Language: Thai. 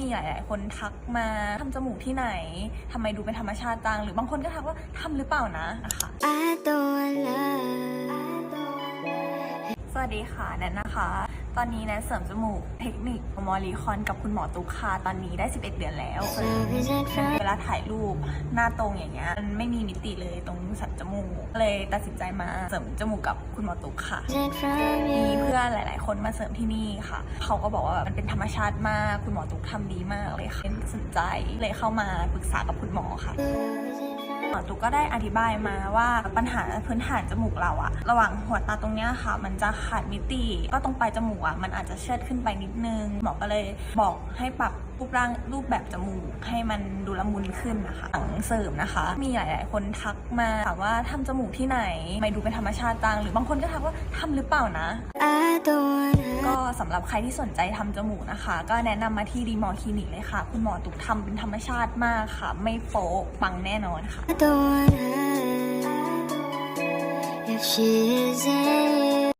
มีหลาย ๆ คนทักมาทำจมูกที่ไหนทำไมดูเป็นธรรมชาติจัง หรือบางคนก็ทักว่าทำหรือเปล่านะนะคะ วัสดีค่ะแนนนะคะ ตอนนี้แนนเสริมจมูกเทคนิคมอลีคอนกับคุณหมอตุ๊กค่ะตอนนี้ได้ 11 เดือนแล้ว เวลาถ่ายรูปหน้าตรงอย่างเงี้ยมันไม่มีมิติเลยตรงสันจมูก เลยตัดสินใจมาเสริมจมูกกับคุณหมอตุ๊กค่ะ มีเพื่อนหลาย ๆ คนมาเสริมที่นี่ค่ะ เขาก็บอกว่ามันเป็นธรรมชาติมากคุณหมอตุ๊กทำดีมากเลยค่ะสนใจเลยเข้ามาปรึกษากับคุณหมอค่ะ ตุกก็ได้อธิบายมาว่าปัญหาพื้นฐานจมูกเราอะระหว่างหัวตาตรงเนี้ยค่ะ มันจะขาดมิติก็ตรงปลายจมูกอะมันอาจจะเชิดขึ้นไปนิดนึงหมอก็เลยบอกให้ปรับรูปร่างรูปแบบจมูกให้มันดูละมุนขึ้นนะคะหลังเสริมนะคะ มีหลาย ๆ คนทักมาถามว่าทำจมูกที่ไหนไม่ดูเป็นธรรมชาติจังหรือบางคนก็ทักว่าทำหรือเปล่านะก็ สำหรับใครที่สนใจทำจมูกนะคะ ก็แนะนำมาที่ดีมอคลินิกเลยค่ะ คุณหมอตุกทำเป็นธรรมชาติมากค่ะ ไม่โป๊ะปังแน่นอนค่ะ I don't know if she isn't